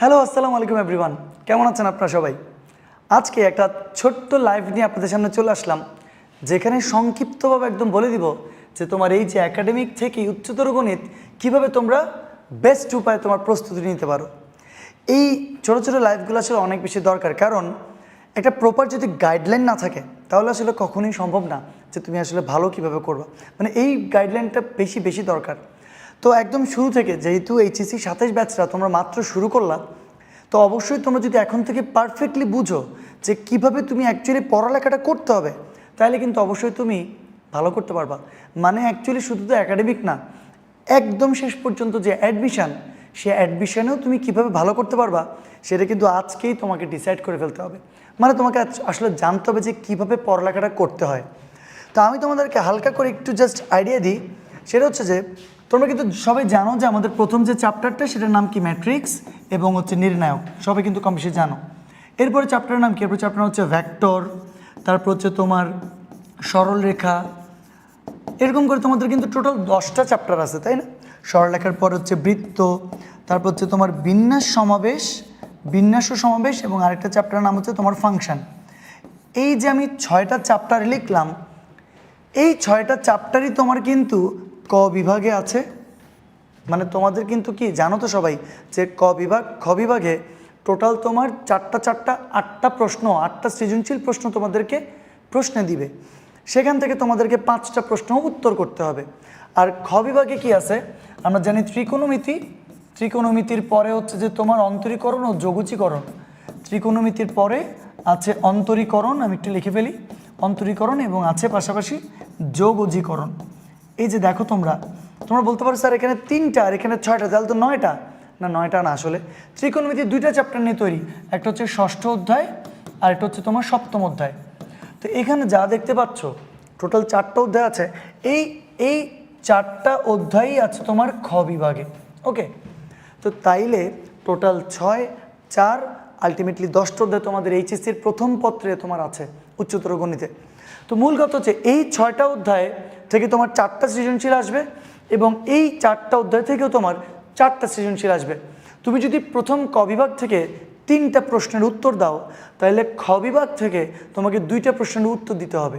Hello আসসালামু আলাইকুম everyone কেমন আছেন আপনারা সবাই? আজকে একটা ছোট্ট লাইভ নিয়ে আপনাদের সামনে চলে আসলাম, যেখানে সংক্ষিপ্তভাবে একদম বলে দিব যে তোমার এই যে একাডেমিক থেকে উচ্চতর গণিত কীভাবে তোমরা বেস্ট উপায়ে তোমার প্রস্তুতি নিতে পারো। এই ছোটো ছোটো লাইভগুলো আসলে অনেক বেশি দরকার, কারণ একটা প্রপার যদি গাইডলাইন না থাকে, তাহলে আসলে কখনোই সম্ভব না যে তুমি আসলে ভালো কীভাবে করবা। মানে এই গাইডলাইনটা বেশি বেশি দরকার। তো একদম শুরু থেকে, যেহেতু এইচএসসি সাতাইশ ব্যাচরা তোমরা মাত্র শুরু করলা, তো অবশ্যই তোমরা যদি এখন থেকে পারফেক্টলি বুঝো যে কীভাবে তুমি অ্যাকচুয়ালি পড়ালেখাটা করতে হবে, তাহলে কিন্তু অবশ্যই তুমি ভালো করতে পারবা। মানে অ্যাকচুয়ালি শুধু তো একাডেমিক না, একদম শেষ পর্যন্ত যে অ্যাডমিশান সে অ্যাডমিশানেও তুমি কীভাবে ভালো করতে পারবা, সেটা কিন্তু আজকেই তোমাকে ডিসাইড করে ফেলতে হবে। মানে তোমাকে আসলে জানতে হবে যে কীভাবে পড়ালেখাটা করতে হয়। তো আমি তোমাদেরকে হালকা করে একটু জাস্ট আইডিয়া দিই সেটা হচ্ছে যে, তোমরা কিন্তু সবাই জানো যে আমাদের প্রথম যে চ্যাপ্টারটা সেটার নাম কি? ম্যাট্রিক্স এবং হচ্ছে নির্ণায়ক। সবাই কিন্তু কম বেশি জানো। এরপরে চ্যাপ্টারের নাম কি? এরপর চ্যাপ্টার হচ্ছে ভ্যাক্টর তারপর হচ্ছে তোমার সরলরেখা। এরকম করে তোমাদের কিন্তু টোটাল দশটা চ্যাপ্টার আছে, তাই না? সরলরেখার পর হচ্ছে বৃত্ত, তারপর হচ্ছে তোমার বিন্যাস সমাবেশ, বিন্যাস ও সমাবেশ এবং আরেকটা চ্যাপ্টারের নাম হচ্ছে তোমার ফাংশন এই যে আমি ছয়টা চ্যাপ্টার লিখলাম, এই ছয়টা চ্যাপ্টারই তোমার কিন্তু ক বিভাগে আছে? মানে তোমাদের কিন্তু কি, জানো তো সবাই, যে ক বিভাগ, খ বিভাগে টোটাল তোমার চারটা চারটা, আটটা প্রশ্ন, আটটা সৃজনশীল প্রশ্ন তোমাদেরকে প্রশ্নে দিবে। সেখান থেকে তোমাদেরকে পাঁচটা প্রশ্ন উত্তর করতে হবে। আর খ বিভাগে কি আছে? আমরা জানি ত্রিকোণমিতি। ত্রিকোণমিতির পরে হচ্ছে যে তোমার অন্তরীকরণ ও যোগুচীকরণ ত্রিকোণমিতির পরে আছে অন্তরীকরণ, আমি একটু লিখে ফেলি। অন্তরীকরণ এবং আছে পাশাপাশি যোগজীকরণ। এই যে দেখো তোমরা তোমরা বলতে পারো, স্যার, এখানে তিনটা আর এখানে ছয়টা, তাহলে তো নয়টা? না নয়টা না আসলে। ত্রিকোণমিতির দুইটা চ্যাপ্টার নিয়ে তৈরি, একটা হচ্ছে ষষ্ঠ অধ্যায় আর একটা হচ্ছে তোমার সপ্তম অধ্যায়। তো এখানে যা দেখতে পাচ্ছ টোটাল চারটা অধ্যায় আছে। এই এই চারটা অধ্যায়ই আছে তোমার খ বিভাগে ওকে তো তাইলে টোটাল ছয়, চার আলটিমেটলি দশটা অধ্যায় তোমাদের এইচএসসির প্রথম পত্রে তোমার আছে, উচ্চতর গণিতে। তো মূল কথা হচ্ছে, এই ছয়টা অধ্যায় থেকে তোমার চারটা সৃজনশীল আসবে এবং এই চারটা অধ্যায় থেকেও তোমার চারটা সৃজনশীল আসবে। তুমি যদি প্রথম ক বিভাগ থেকে তিনটা প্রশ্নের উত্তর দাও, তাহলে খ বিভাগ থেকে তোমাকে দুইটা প্রশ্নের উত্তর দিতে হবে।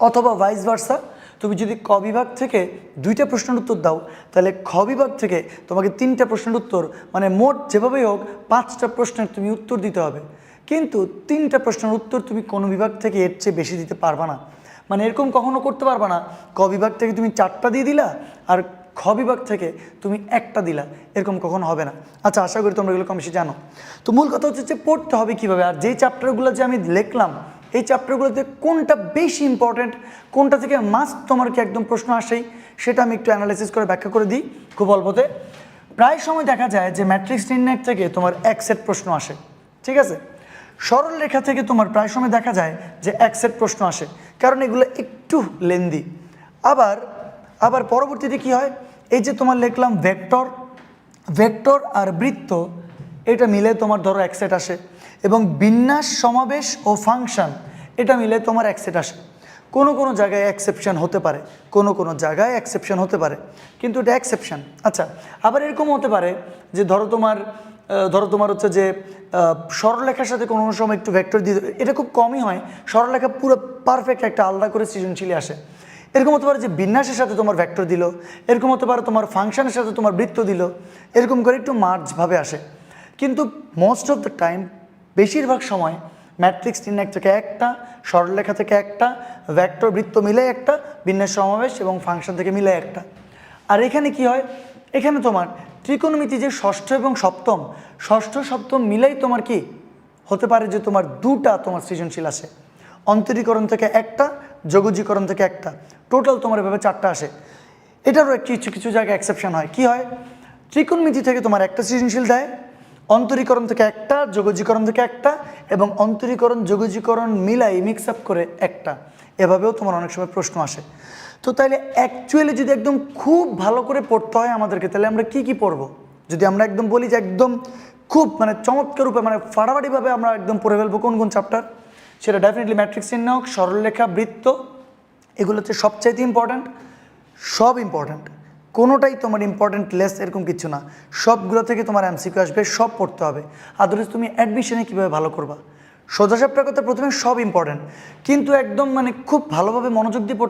অথবা ভাইস ভার্সা তুমি যদি ক বিভাগ থেকে দুইটা প্রশ্নের উত্তর দাও, তাহলে খ বিভাগ থেকে তোমাকে তিনটা প্রশ্নের উত্তর মানে মোট যেভাবেই হোক পাঁচটা প্রশ্নের তুমি উত্তর দিতে হবে। কিন্তু তিনটা প্রশ্নের উত্তর তুমি কোনো বিভাগ থেকে এর চেয়ে বেশি দিতে পারবা না। মানে এরকম কখনো করতে পারবে না। ক বিভাগ থেকে তুমি চারটা দিয়ে দিলা আর খ বিভাগ থেকে তুমি একটা দিলা। এরকম কখনো হবে না। আচ্ছা আশা করি তোমরা এগুলো কম বেশি জানো। তো মূল কথা হচ্ছে যে পড়তে হবে কীভাবে? আর যেই চ্যাপ্টারগুলো যে আমি লিখলাম, এই চ্যাপ্টারগুলোতে কোনটা বেশি ইম্পর্ট্যান্ট কোনটা থেকে মাস্ট তোমার কি একদম প্রশ্ন আসেই, সেটা আমি একটু অ্যানালাইসিস করে ব্যাখ্যা করে দিই খুব অল্পতে। প্রায় সময় দেখা যায় যে ম্যাট্রিক্স নির্ণয় থেকে তোমার এক সেট প্রশ্ন আসে। ঠিক আছে? সরল রেখা থেকে তোমার প্রায় সময় দেখা যায় যে এক প্রশ্ন আসে, কারণ এগুলো একটু লেন্দি আবার আবার পরবর্তীতে কি হয়? এই যে তোমার লিখলাম ভেক্টর ভেক্টর আর বৃত্ত, এটা মিলে তোমার ধরো এক সেট আসে। এবং বিন্যাস, সমাবেশ ও ফাংশন এটা মিলে তোমার এক সেট আসে। কোনো কোনো জায়গায় এক্সেপশন হতে পারে, কোনো কোনো জায়গায় এক্সেপশন হতে পারে, কিন্তু এটা এক্সেপশন আচ্ছা আবার এরকম হতে পারে যে ধরো তোমার ধরো তোমার হচ্ছে যে আহ, সরলরেখার সাথে কোনো সময় একটু ভেক্টর দিয়ে এটা খুব কমই হয়। সরলরেখা পুরো পারফেক্ট একটা আলাদা করে সৃজনশীলে আসে। এরকম হতে পারে যে বিন্যাসের সাথে তোমার ভেক্টর দিল এরকম হতে পারে তোমার ফাংশনের সাথে তোমার বৃত্ত দিল এরকম করে একটু মার্জভাবে আসে। কিন্তু মোস্ট অফ দ্য টাইম বেশিরভাগ সময় ম্যাট্রিক্স নির্ণায়ক থেকে একটা সরলরেখা থেকে একটা ভেক্টর বৃত্ত মিলে একটা বিন্যাস সমাবেশ এবং ফাংশন থেকে মিলে একটা। আর এখানে কি হয়? এখানে তোমার ত্রিকোণমিতি যে ষষ্ঠ এবং সপ্তম, ষষ্ঠ, সপ্তম মিলেই তোমার কি হতে পারে যে তোমার দুটা তোমার সৃজনশীল আসে অন্তরীকরণ থেকে একটা, যোগজীকরণ থেকে একটা। টোটাল তোমার এভাবে চারটা আসে। এটারও একটি কিছু কিছু জায়গায় এক্সেপশন হয়। কি হয়? ত্রিকোণমিতি থেকে তোমার একটা সৃজনশীল দেয়, অন্তরীকরণ থেকে একটা, যোগজীকরণ থেকে একটা এবং অন্তরীকরণ, যোগজীকরণ মিলাই মিক্স আপ করে একটা। এভাবেও তোমার অনেক সময় প্রশ্ন আসে। তো তাহলে অ্যাকচুয়ালি যদি একদম খুব ভালো করে পড়তে হয় আমাদেরকে তাহলে আমরা কি কি পড়ব? যদি আমরা একদম বলি যে একদম খুব মানে চমৎকার রূপে মানে ফাড়াফাড়িভাবে আমরা একদম পড়ে ফেলব কোন কোন চ্যাপ্টার সেটা ডেফিনেটলি ম্যাট্রিক্স চিহ্নক সরলরেখা বৃত্ত, এগুলো হচ্ছে সবচাইতে ইম্পর্ট্যান্ট সব ইম্পর্ট্যান্ট কোনোটাই তোমার ইম্পর্ট্যান্ট লেস এরকম কিছু না। সবগুলো থেকে তোমার এমসিকিউ আসবে, সব পড়তে হবে। আদারওয়াইজ তুমি অ্যাডমিশনে কীভাবে ভালো করবা? সোজা সাপটার কথা প্রথমে সব ইম্পর্ট্যান্ট কিন্তু একদম মানে খুব ভালোভাবে মনোযোগ দিয়ে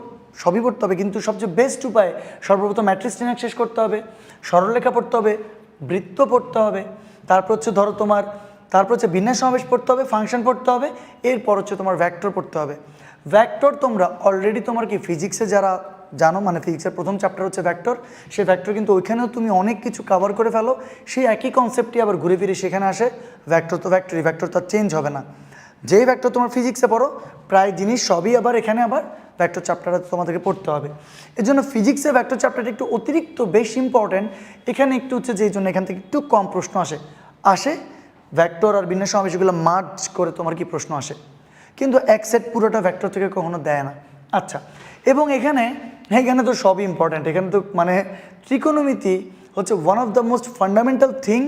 সবই পড়তে হবে, কিন্তু সবচেয়ে বেস্ট উপায়, সর্বপ্রথম ম্যাট্রিক্স টেনাক শেষ করতে হবে, সরলরেখা পড়তে হবে, বৃত্ত পড়তে হবে, তারপর হচ্ছে ধরো তোমার, তারপর হচ্ছে বিন্যাস সমাবেশ পড়তে হবে ফাংশন পড়তে হবে, এরপর হচ্ছে তোমার ভ্যাক্টর পড়তে হবে। ভ্যাক্টর তোমরা অলরেডি তোমার কি ফিজিক্সে যারা জানো মানে ফিজিক্সের প্রথম চ্যাপ্টার হচ্ছে ভ্যাক্টর সেই ভ্যাক্টর কিন্তু ওইখানেও তুমি অনেক কিছু কভার করে ফেলো, সেই একই কনসেপ্টটি আবার ঘুরে ফিরে সেখানে আসে ভ্যাক্টর তো ভ্যাক্টরি ভ্যাক্টর তো চেঞ্জ হবে না। যেই ভ্যাক্টর তোমার ফিজিক্সে পড়ো, প্রায় জিনিস সবই আবার এখানে আবার ভ্যাক্টর চ্যাপ্টারটা তোমাদেরকে পড়তে হবে। এর জন্য ফিজিক্সের ভ্যাক্টর চ্যাপ্টারটা একটু অতিরিক্ত বেশ ইম্পর্ট্যান্ট এখানে একটু হচ্ছে যেই জন্য এখান থেকে একটু কম প্রশ্ন আসে। আসে ভ্যাক্টর আর বিন্যাস সমাবেশগুলো মার্চ করে তোমার কি প্রশ্ন আসে। কিন্তু এক সেট পুরোটা ভ্যাক্টর থেকে কখনো দেয় না। আচ্ছা এবং এখানে হ্যাঁ এখানে তো সবই ইম্পর্ট্যান্ট এখানে তো মানে ত্রিকোণমিতি হচ্ছে one of the most fundamental thing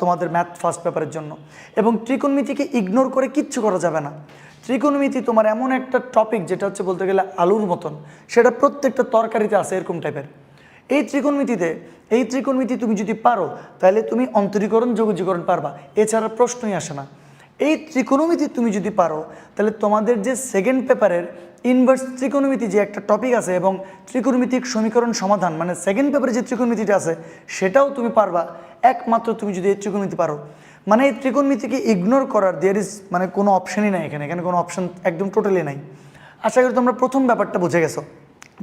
তোমাদের ম্যাথ ফার্স্ট পেপারের জন্য। এবং ত্রিকোণমিতিকে ইগনোর করে কিচ্ছু করা যাবে না। ত্রিকোণমিতি তোমার এমন একটা টপিক যেটা হচ্ছে বলতে গেলে আলুর মতন, সেটা প্রত্যেকটা তরকারিতে আছে এরকম টাইপের এই ত্রিকোণমিতিতে, এই ত্রিকোণমিতি তুমি যদি পারো, তাহলে তুমি অন্তরীকরণ যোগজীকরণ পারবা। এছাড়া প্রশ্নই আসে না। এই ত্রিকোণমিতি তুমি যদি পারো, তাহলে তোমাদের যে সেকেন্ড পেপারের ইনভার্স ত্রিকোণমিতি যে একটা টপিক আছে এবং ত্রিকোণমিতিক সমীকরণ সমাধান মানে সেকেন্ড পেপারে যে ত্রিকোণমিতিটা আছে, সেটাও তুমি পারবা। একমাত্র তুমি যদি এই ত্রিকোণমিতি পারো। মানে এই ত্রিকোণমিতিকে ইগনোর করার দেয়ার ইজ মানে কোনো অপশানই নাই এখানে এখানে কোনো অপশন একদম টোটালি নাই। আশা করি তোমরা প্রথম ব্যাপারটা বুঝে গেছো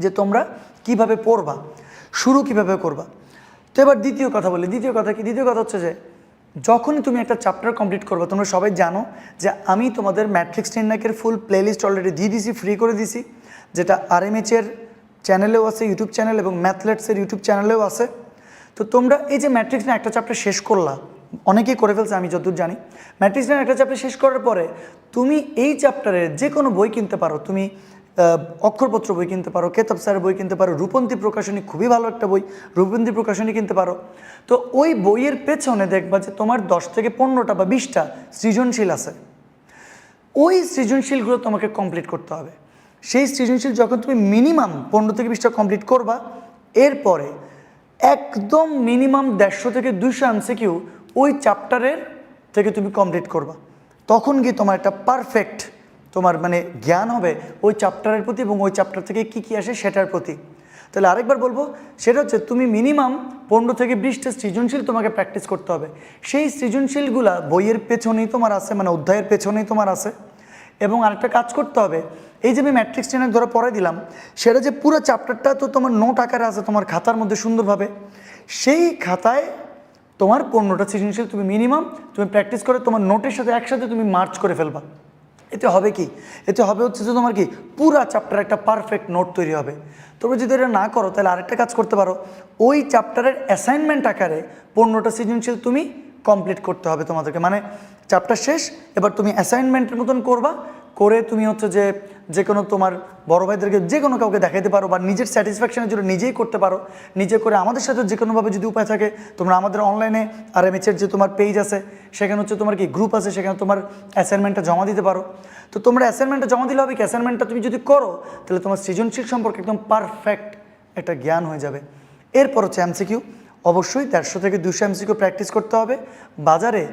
যে তোমরা কীভাবে পড়বা, শুরু কীভাবে করবা। তো এবার দ্বিতীয় কথা বলি, দ্বিতীয় কথা কি? দ্বিতীয় কথা হচ্ছে যে যখনই তুমি একটা চ্যাপ্টার কমপ্লিট করবে, তোমরা সবাই জানো যে আমি তোমাদের ম্যাট্রিক্স টেননাকের ফুল প্লেলিস্ট অলরেডি দিয়ে দিছি ফ্রি করে দিছি, যেটা আরএমএচের চ্যানেলেও আছে ইউটিউব চ্যানেল এবং ম্যাথলেটসের ইউটিউব চ্যানেলেও আছে। তো তোমরা এই যে ম্যাট্রিক্স নিয়ে একটা চ্যাপ্টার শেষ করলা অনেকেই করে ফেলছে, আমি যতদূর জানি। ম্যাট্রিক্স নিয়ে একটা চ্যাপ্টার শেষ করার পরে তুমি এই চ্যাপ্টারের যে কোনো বই কিনতে পারো, তুমি অক্ষরপত্র বই কিনতে পারো, কেতাব স্যারের বই কিনতে পারো, রূপন্তী প্রকাশনী খুবই ভালো একটা বই, রূপন্তী প্রকাশনী কিনতে পারো। তো ওই বইয়ের পেছনে দেখবা যে তোমার দশ থেকে পনেরোটা বা বিশটা সৃজনশীল আছে। ওই সৃজনশীলগুলো তোমাকে কমপ্লিট করতে হবে। সেই সৃজনশীল যখন তুমি মিনিমাম পনেরো থেকে বিশটা কমপ্লিট করবা, এরপরে একদম মিনিমাম দেড়শো থেকে দুশো এমসিকিউ ওই চ্যাপ্টারের থেকে তুমি কমপ্লিট করবা। তখন গিয়ে তোমার একটা পারফেক্ট তোমার মানে জ্ঞান হবে ওই চ্যাপ্টারের প্রতি এবং ওই চ্যাপ্টার থেকে কি কি আসে সেটার প্রতি। তাহলে আরেকবার বলব, সেটা হচ্ছে তুমি মিনিমাম পনেরো থেকে বিশটা সৃজনশীল তোমাকে প্র্যাকটিস করতে হবে। সেই সৃজনশীলগুলা বইয়ের পেছনেই তোমার আছে মানে অধ্যায়ের পেছনেই তোমার আছে। এবং আরেকটা কাজ করতে হবে, এই যে আমি ম্যাট্রিক্স টেনের ধরে পড়াই দিলাম, সেটা যে পুরো চ্যাপ্টারটা তো তোমার নোট আকারে আছে তোমার খাতার মধ্যে সুন্দরভাবে। সেই খাতায় তোমার পনেরোটা সৃজনশীল? তুমি মিনিমাম তুমি প্র্যাকটিস করে, তোমার নোটের সাথে একসাথে তুমি মার্চ করে ফেলবা। এতে হবে কি? এতে হবে হচ্ছে যে তোমার কি? পুরা চ্যাপ্টার একটা পারফেক্ট নোট তৈরি হবে। তবে যদি এটা না করো, তাহলে আরেকটা কাজ করতে পারো। ওই চ্যাপ্টারের অ্যাসাইনমেন্ট আকারে পনেরোটা সৃজনশীল? তুমি কমপ্লিট করতে হবে তোমাদেরকে। মানে চ্যাপ্টার শেষ, এবার তুমি অ্যাসাইনমেন্টের মতন করবা করে তুমি হচ্ছে যে যে কোনো তোমার বড় ভাইদেরকে যে কোনো কাউকে দেখাইতে পারো বা নিজের স্যাটিসফ্যাকশনের জন্য নিজেই করতে পারো, নিজে করে আমাদের সাথে যে কোনোভাবে যদি উপায় থাকে, তোমরা আমাদের অনলাইনে আর এমএচের যে তোমার পেজ আছে, সেখানে হচ্ছে তোমার কি গ্রুপ আছে, সেখানে তোমার অ্যাসাইনমেন্টটা জমা দিতে পারো। তো তোমরা অ্যাসাইনমেন্টটা জমা দিলে হবে কি? অ্যাসাইনমেন্টটা তুমি যদি করো, তাহলে তোমার সৃজনশীল সম্পর্কে একদম পারফেক্ট একটা জ্ঞান হয়ে যাবে। এরপর হচ্ছে এমসিকিউ অবশ্যই দেড়শো থেকে দুশো এমসিকিউ প্র্যাকটিস করতে হবে। বাজারে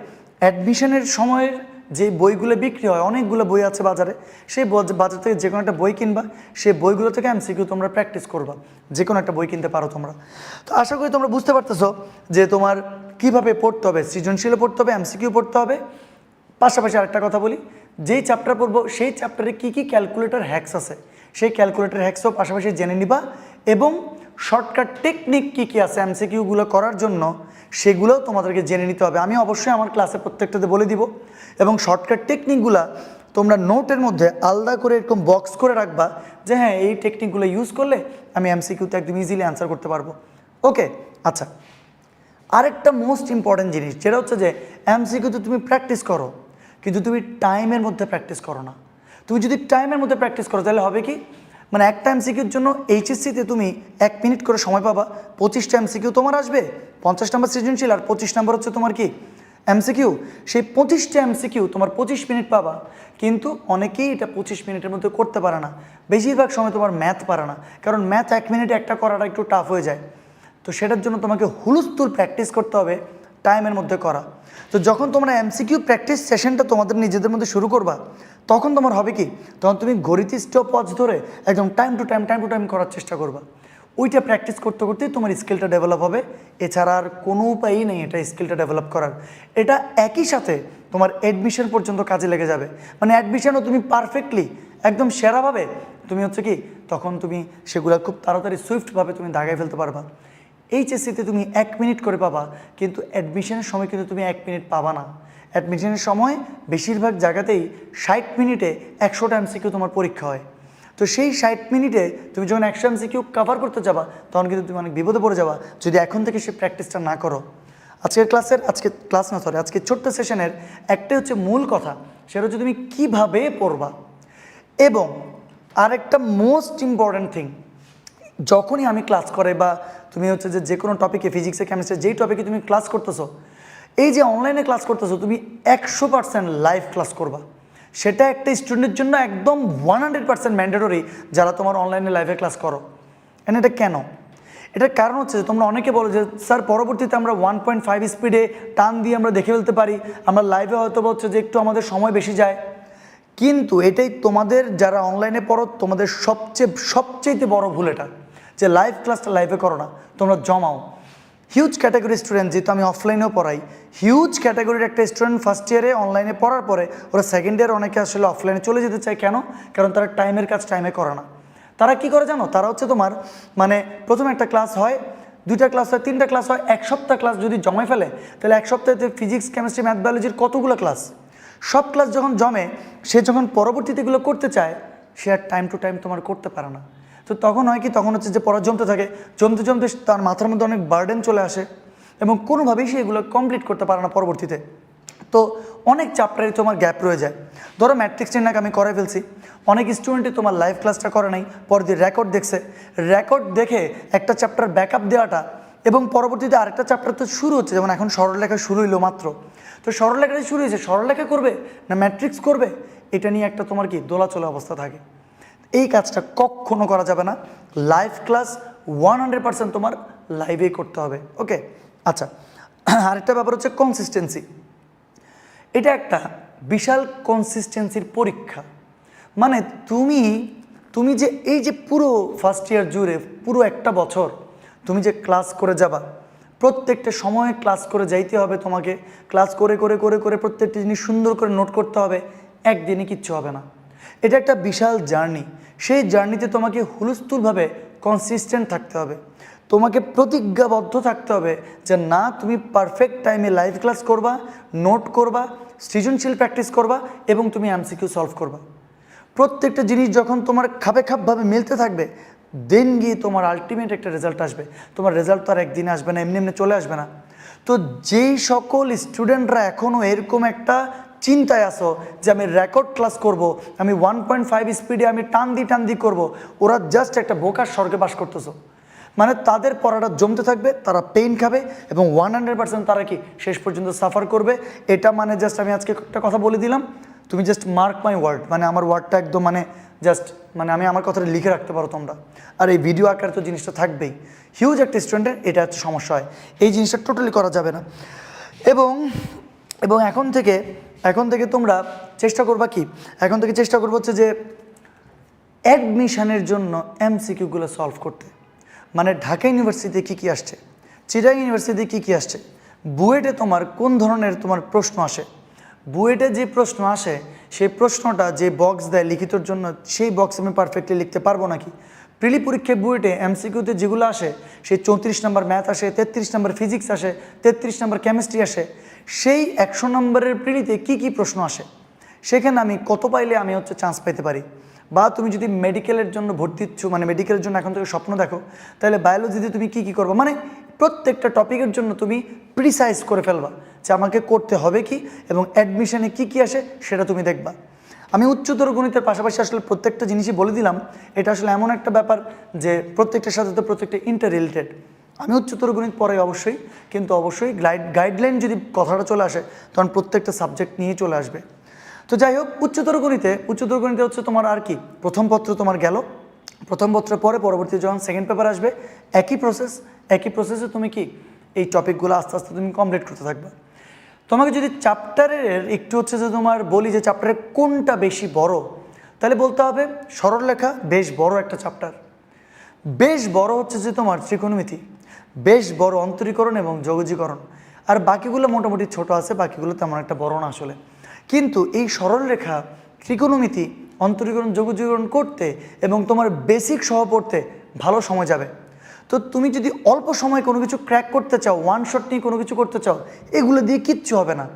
অ্যাডমিশনের সময়ের যে বইগুলো বিক্রি হয়, অনেকগুলো বই আছে বাজারে। সেই বজ- বাজার থেকে যে কোনো একটা বই কিনবা, সেই বইগুলো থেকে এমসিকিউ তোমরা প্র্যাকটিস করবা। যে কোনো একটা বই কিনতে পারো তোমরা। তো আশা করি তোমরা বুঝতে পারতেছো যে তোমার কীভাবে পড়তে হবে, সৃজনশীলও পড়তে হবে এমসিকিউ পড়তে হবে। পাশাপাশি আরেকটা কথা বলি, যেই চ্যাপ্টার পড়ব, সেই চ্যাপ্টারে কী কী ক্যালকুলেটর হ্যাক্স আছে? সেই ক্যালকুলেটর হ্যাক্সও পাশাপাশি জেনে নিবা এবং শর্টকাট টেকনিক কী কী আছে এমসিকিউগুলো করার জন্য সেগুলোও তোমাদেরকে জেনে নিতে হবে। আমি অবশ্যই আমার ক্লাসে প্রত্যেকটাতে বলে দিব। এবং শর্টকাট টেকনিকগুলা তোমরা নোটের মধ্যে আলাদা করে এরকম বক্স করে রাখবা যে হ্যাঁ এই টেকনিকগুলো ইউজ করলে আমি এমসিকিউতে একদম ইজিলি অ্যান্সার করতে পারব। ওকে আচ্ছা। আরেকটা মোস্ট ইম্পর্ট্যান্ট জিনিস যেটা হচ্ছে যে এমসিকিউতে তুমি প্র্যাকটিস করো, কিন্তু তুমি টাইমের মধ্যে প্র্যাকটিস করো না। তুমি যদি টাইমের মধ্যে প্র্যাকটিস করো, তাহলে হবে কি? মানে একটা এমসিকিউর জন্য এইচএসসিতে তুমি এক মিনিট করে সময় পাবা। পঁচিশটা এমসিকিউ তোমার আসবে, পঞ্চাশ নাম্বার সৃজনশীল আর পঁচিশ নাম্বার হচ্ছে তোমার কি? এমসিকিউ সেই পঁচিশটা এমসিকিউ তোমার পঁচিশ মিনিট পাবা। কিন্তু অনেকেই এটা পঁচিশ মিনিটের মধ্যে করতে পারে না। বেশিরভাগ সময় তোমার ম্যাথ পারে না। কারণ ম্যাথ এক মিনিটে একটা করাটা একটু টাফ হয়ে যায়। তো সেটার জন্য তোমাকে হুলুস্তুল প্র্যাকটিস করতে হবে। টাইমের মধ্যে করা। তো যখন তোমরা এমসিকিউ প্র্যাকটিস সেশনটা তোমাদের নিজেদের মধ্যে শুরু করবা, তখন তোমার হবে কি? তখন তুমি গণিত স্টপওয়াচ ধরে একদম time to time time to time করার চেষ্টা করবা। ওইটা প্র্যাকটিস করতে করতেই তোমার স্কিলটা ডেভেলপ হবে। এছাড়া আর কোনো উপায়ই নেই এটা স্কিলটা ডেভেলপ করার। এটা একই সাথে তোমার অ্যাডমিশন পর্যন্ত কাজে লেগে যাবে। মানে অ্যাডমিশনও তুমি পারফেক্টলি একদম সেরাভাবে তুমি হচ্ছে কি? তখন তুমি সেগুলো খুব তাড়াতাড়ি সুইফটভাবে তুমি দাগায় ফেলতে পারবা। এইচএসসিতে তুমি এক মিনিট করে পাবা, কিন্তু অ্যাডমিশনের সময় কিন্তু তুমি এক মিনিট পাবা না। অ্যাডমিশনের সময় বেশিরভাগ জায়গাতেই ষাট মিনিটে একশোটা এমসিকিউ তোমার পরীক্ষা হয়। তো সেই ষাট মিনিটে তুমি যখন একশো এমসিকিউ কভার করতে যাবা, তখন কিন্তু তুমি অনেক বিপদে পড়ে যাবা, যদি এখন থেকে সে প্র্যাকটিসটা না করো। আজকের ক্লাসের আজকে ক্লাস না সরি আজকে ছোট্ট সেশনের একটাই হচ্ছে মূল কথা, সেটা হচ্ছে তুমি কীভাবে পড়বা। এবং আরেকটা মোস্ট ইম্পর্ট্যান্ট থিং যখনই আমি ক্লাস করে বা তুমি হচ্ছে যে যে কোনো টপিকে ফিজিক্সে কেমিস্ট্রি যেই টপিকে তুমি ক্লাস করতেছো, এই যে অনলাইনে ক্লাস করতেছো, তুমি একশো পার্সেন্ট লাইভ ক্লাস করবা। সেটা একটা স্টুডেন্টের জন্য একদম ওয়ান হান্ড্রেড পার্সেন্ট ম্যান্ডেটরি যারা তোমার অনলাইনে লাইভে ক্লাস করো। এন্ড এটা কেন? এটার কারণ হচ্ছে যে তোমরা অনেকে বলো যে, স্যার, পরবর্তীতে আমরা ওয়ান পয়েন্ট ফাইভ স্পিডে টান দিয়ে আমরা দেখে ফেলতে পারি। আমরা লাইভে হয়তো হচ্ছে যে একটু আমাদের সময় বেশি যায়। কিন্তু এটাই তোমাদের যারা অনলাইনে পড়ো, তোমাদের সবচেয়ে সবচেয়ে বড় ভুল এটা। যে লাইভ ক্লাসটা লাইভে করো না, তোমরা জমাও। হিউজ ক্যাটাগরি স্টুডেন্ট যেহেতু আমি অফলাইনেও পড়াই হিউজ ক্যাটাগরির একটা স্টুডেন্ট ফার্স্ট ইয়ারে অনলাইনে পড়ার পরে, ওরা সেকেন্ড ইয়ার অনেকে আসলে অফলাইনে চলে যেতে চায়। কেন? কারণ তারা টাইমের কাজ টাইমে করে না। তারা কি করে জানো? তারা হচ্ছে তোমার মানে প্রথম একটা ক্লাস হয়, দুইটা ক্লাস হয়, তিনটা ক্লাস হয়, এক সপ্তাহ ক্লাস যদি জমাই ফেলে, তাহলে এক সপ্তাহে ফিজিক্স কেমিস্ট্রি ম্যাথ বায়োলজির কতগুলো ক্লাস সব ক্লাস যখন জমে, সে যখন পরবর্তীতে এগুলো করতে চায়, সে আর টাইম টু টাইম তোমার করতে পারে না। তো তখন হয় কি, তখন হচ্ছে যে পড়া জমতে থাকে। জমতে জমতে তার মাথার মধ্যে অনেক বার্ডেন চলে আসে এবং কোনোভাবেই সে এগুলো কমপ্লিট করতে পারে না পরবর্তীতে। তো অনেক চ্যাপ্টারে তোমার গ্যাপ রয়ে যায়। ধরো ম্যাট্রিক্স টেন আমি করে ফেলছি। অনেক স্টুডেন্টই তোমার লাইভ ক্লাসটা করে নাই, পর দিয়ে রেকর্ড দেখছে। রেকর্ড দেখে একটা চ্যাপ্টার ব্যাকআপ দেওয়াটা এবং পরবর্তীতে আরেকটা চ্যাপ্টার তো শুরু হচ্ছে, যেমন এখন সরলরেখা শুরু হইল মাত্র। তো সরলরেখাটা শুরু হয়েছে, সরলরেখা করবে না ম্যাট্রিক্স করবে? এটা নিয়ে একটা তোমার কি দোলাচলা অবস্থা থাকে। এই কাজটা কখনো করা যাবে না। Live class one hundred percent তোমার লাইভেই করতে হবে। ওকে আচ্ছা আরেকটা ব্যাপার হচ্ছে কনসিস্টেন্সি এটা একটা বিশাল কনসিস্টেন্সির পরীক্ষা। মানে তুমি তুমি যে এই যে পুরো ফার্স্ট ইয়ার জুড়ে পুরো একটা বছর তুমি যে ক্লাস করে যাবা, প্রত্যেকটা সময়ে ক্লাস করে যাইতে হবে তোমাকে। ক্লাস করে করে করে করে প্রত্যেকটা জিনিস সুন্দর করে নোট করতে হবে। একদিনে কিচ্ছু হবে না। এটা একটা বিশাল জার্নি। সেই জার্নিতে তোমাকে হুলস্থুলভাবে কনসিস্টেন্ট থাকতে হবে। তোমাকে প্রতিজ্ঞাবদ্ধ থাকতে হবে যে না, তুমি পারফেক্ট টাইমে লাইভ ক্লাস করবা নোট করবা, সৃজনশীল প্র্যাকটিস করবা এবং তুমি এমসিকিউ সলভ করবা। প্রত্যেকটা জিনিস যখন তোমার খাপে খাপভাবে মিলতে থাকবে দেন গিয়ে তোমার আলটিমেট একটা রেজাল্ট আসবে। তোমার রেজাল্ট তো আর একদিন আসবে না, এমনি এমনি চলে আসবে না। তো যেই সকল স্টুডেন্টরা এখনও এরকম একটা চিন্তায় আসো যে আমি রেকর্ড ক্লাস করব, আমি ওয়ান পয়েন্ট ফাইভ স্পিডে আমি টান দি টান দি করব, ওরা জাস্ট একটা বোকার স্বর্গে বাস করতেছো। মানে তাদের পড়াটা জমতে থাকবে, তারা পেইন খাবে এবং ওয়ান হান্ড্রেড পার্সেন্ট তারা কি শেষ পর্যন্ত সাফার করবে? এটা মানে জাস্ট আমি আজকে একটা কথা বলে দিলাম, তুমি জাস্ট মার্ক মাই ওয়ার্ড মানে আমার ওয়ার্ডটা একদম মানে জাস্ট মানে আমি আমার কথাটা লিখে রাখতে পারো তোমরা। আর এই ভিডিও আকারে তো জিনিসটা থাকবেই। হিউজ একটা স্টুডেন্টের এটা হচ্ছে সমস্যা হয়। এই জিনিসটা টোটালি করা যাবে না। এবং এবং এখন থেকে এখন থেকে তোমরা চেষ্টা করবা কি? এখন থেকে চেষ্টা করব হচ্ছে যে অ্যাডমিশানের জন্য এমসিকিউগুলো সলভ করতে। মানে ঢাকা ইউনিভার্সিটিতে কী কী আসছে? চিরাং ইউনিভার্সিটিতে কী কী আসছে? বুয়েটে তোমার কোন ধরনের তোমার প্রশ্ন আসে? বুয়েটে যে প্রশ্ন আসে, সেই প্রশ্নটা যে বক্স দেয় লিখিতর জন্য, সেই বক্স আমি পারফেক্টলি লিখতে পারব নাকি? প্রিলি পরীক্ষায় বুয়েটে এমসিকিউতে যেগুলো আসে, সেই চৌত্রিশ নম্বর ম্যাথ আসে, তেত্রিশ নম্বর ফিজিক্স আসে, তেত্রিশ নম্বর কেমিস্ট্রি আসে, সেই একশো নম্বরের প্রিলিতে কি কি প্রশ্ন আসে? সেখানে আমি কত পাইলে আমি হচ্ছে চান্স পেতে পারি? বা তুমি যদি মেডিকেলের জন্য ভর্তি ইচ্ছু মানে মেডিকেলের জন্য এখন থেকে স্বপ্ন দেখো, তাহলে বায়োলজিতে তুমি কি কি করবে? মানে প্রত্যেকটা টপিকের জন্য তুমি প্রিসাইজ করে ফেলবা যে আমাকে করতে হবে কি এবং অ্যাডমিশনে কি কি আসে সেটা তুমি দেখবা। আমি উচ্চতর গণিতের পাশাপাশি আসলে প্রত্যেকটা জিনিসই বলে দিলাম। এটা আসলে এমন একটা ব্যাপার যে প্রত্যেকটার সাথে তো প্রত্যেকটা ইন্টার রিলেটেড আমি উচ্চতর গণিত পড়াই অবশ্যই, কিন্তু অবশ্যই গাইড গাইডলাইন যদি কথাটা চলে আসে, তখন প্রত্যেকটা সাবজেক্ট নিয়ে চলে আসবে। তো যাই হোক, উচ্চতর গণিতে উচ্চতর গণিতে হচ্ছে তোমার আর কি? প্রথম পত্র তোমার গেল। প্রথম পত্রের পরে পরবর্তী যখন সেকেন্ড পেপার আসবে, একই প্রসেস একই প্রসেসে তুমি কি? এই টপিকগুলো আস্তে আস্তে তুমি কমপ্লিট করতে থাকবে। তোমাকে যদি চ্যাপ্টারের একটু হচ্ছে যে তোমার বলি যে চ্যাপ্টারের কোনটা বেশি বড়, তাহলে বলতে হবে সরল সরলরেখা বেশ বড় একটা চ্যাপ্টার বেশ বড় হচ্ছে যে তোমার ত্রিকোণমিতি, বেশ বড় অন্তরীকরণ এবং যোগজীকরণ, আর বাকিগুলো মোটামুটি ছোট আছে, বাকিগুলো তেমন একটা বড় না আসলে। কিন্তু এই সরলরেখা ত্রিকোণমিতি, অন্তরীকরণ, যোগজীকরণ করতে এবং তোমার বেসিক সহ পড়তে ভালো সময় যাবে। তো তুমি যদি অল্প সময় কোনো কিছু ক্র্যাক করতে চাও ওয়ান শট নিয়ে কোনো কিছু করতে চাও, এগুলো দিয়ে কিচ্ছু হবে না।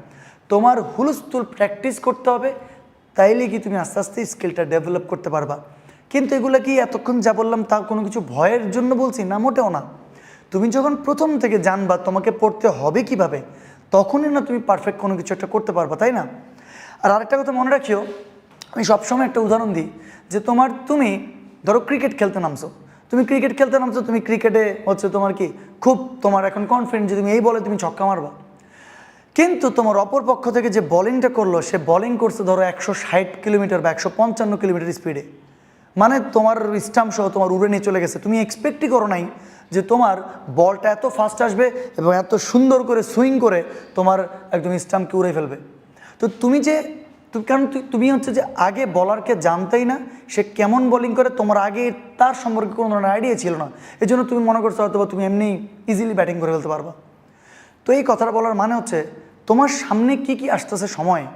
তোমার হুলস্থুল প্র্যাকটিস করতে হবে তাইলে কি তুমি আস্তে আস্তে স্কিলটা ডেভেলপ করতে পারবা। কিন্তু এগুলো কি এতক্ষণ যা বললাম তা কোনো কিছু ভয়ের জন্য বলছি? না, মোটেও না। তুমি যখন প্রথম থেকে জানবা তোমাকে পড়তে হবে কীভাবে, তখনই না তুমি পারফেক্ট কোনো কিছু একটা করতে পারবা, তাই না? আর আরেকটা কথা মনে রাখিও, আমি সবসময় একটা উদাহরণ দিই, যে তোমার, তুমি, ধরো ক্রিকেট খেলতে নামছো তুমি ক্রিকেট খেলতে নামছো, তুমি ক্রিকেটে হচ্ছে তোমার কি? খুব তোমার এখন কনফিডেন্ট যে তুমি এই বলে তুমি ছক্কা মারবা। কিন্তু তোমার অপর পক্ষ থেকে যে বলিংটা করল, সে বলিং করছে ধরো একশো ষাট কিলোমিটার বা একশো পঞ্চান্ন কিলোমিটার স্পিডে মানে তোমার স্টাম্প সহ তোমার উড়ে নিয়ে চলে গেছে। তুমি এক্সপেক্টই করো নাই যে তোমার বলটা এত ফাস্ট আসবে এবং এত সুন্দর করে সুইং করে তোমার একদম স্টাম্পকে উড়ে ফেলবে। তো তুমি যে তু- কারণ তুমি হচ্ছে যে আগে বলারকে জানতেই না, সে কেমন বোলিং করে, তোমার আগে তার সম্পর্কে কোনো ধরনের আইডিয়া ছিল না। এই জন্য তুমি মনে করছ হয়তো তুমি এমনি ইজিলি ব্যাটিং করে ফেলতে পারবা। তো এই কথাটা বলার মানে হচ্ছে, তোমার সামনে কি কি আসতেছে সময়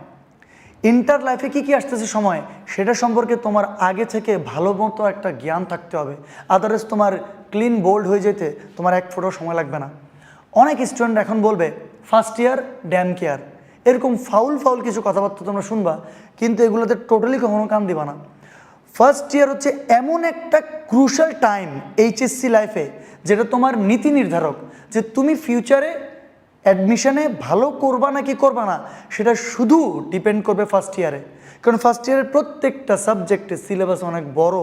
ইন্টার লাইফে কি কি আসতেছে সময়, সেটা সম্পর্কে তোমার আগে থেকে ভালো মতো একটা জ্ঞান থাকতে হবে। আদারওয়াইজ তোমার ক্লিন বোল্ড হয়ে যেতে তোমার এক ফোটাও সময় লাগবে না। অনেক স্টুডেন্ট এখন বলবে ফার্স্ট ইয়ার ড্যাম কেয়ার এরকম ফাউল ফাউল কিছু কথাবার্তা তোমরা শুনবা, কিন্তু এগুলোতে টোটালি কখনো কান দিবা না। ফার্স্ট ইয়ার হচ্ছে এমন একটা ক্রুশাল টাইম এইচএসসি লাইফে যেটা তোমার নীতি নির্ধারক, যে তুমি ফিউচারে অ্যাডমিশনে ভালো করবা না কি করবা না, সেটা শুধু ডিপেন্ড করবে ফার্স্ট ইয়ারে কারণ ফার্স্ট ইয়ারের প্রত্যেকটা সাবজেক্টের সিলেবাস অনেক বড়।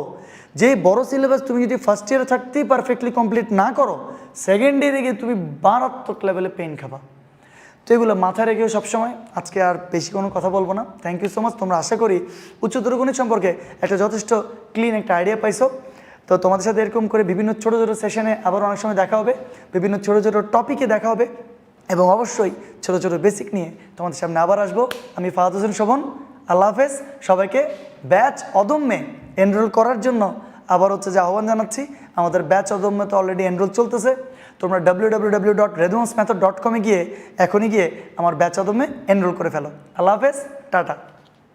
যে বড় সিলেবাস তুমি যদি ফার্স্ট ইয়ারে থাকতেই পারফেক্টলি কমপ্লিট না করো সেকেন্ড ইয়ারে গিয়ে তুমি মারাত্মক লেভেলে পেন খাবা। তো এগুলো মাথায় রেখেও সবসময় আজকে আর বেশি কোনো কথা বলব না। থ্যাংক ইউ সো মাচ তোমরা আশা করি উচ্চতর গণিত সম্পর্কে একটা যথেষ্ট ক্লিন একটা আইডিয়া পাইছো। তো তোমাদের সাথে এরকম করে বিভিন্ন ছোটো ছোটো সেশনে আবার অনেক সময় দেখা হবে। বিভিন্ন ছোটো ছোটো টপিকে দেখা হবে। এবং অবশ্যই ছোটো ছোটো বেসিক নিয়ে তোমাদের সামনে আবার আসব। আমি ফাহাদ হোসেন শোভন। আল্লাহ হাফেজ। সবাইকে ব্যাচ অদম্যে এনরোল করার জন্য আবার হচ্ছে যে আহ্বান জানাচ্ছি। আমাদের ব্যাচ অদম্যে তো অলরেডি এনরোল চলতেছে। তোমরা ডাব্লিউ ডাব্লিউ ডাব্লিউ ডট রেদমস মেথড ডট কমে গিয়ে এখনই গিয়ে আমার ব্যাচ আদমে এনরোল করে ফেলো। আল্লাহ হাফেজ, টাটা।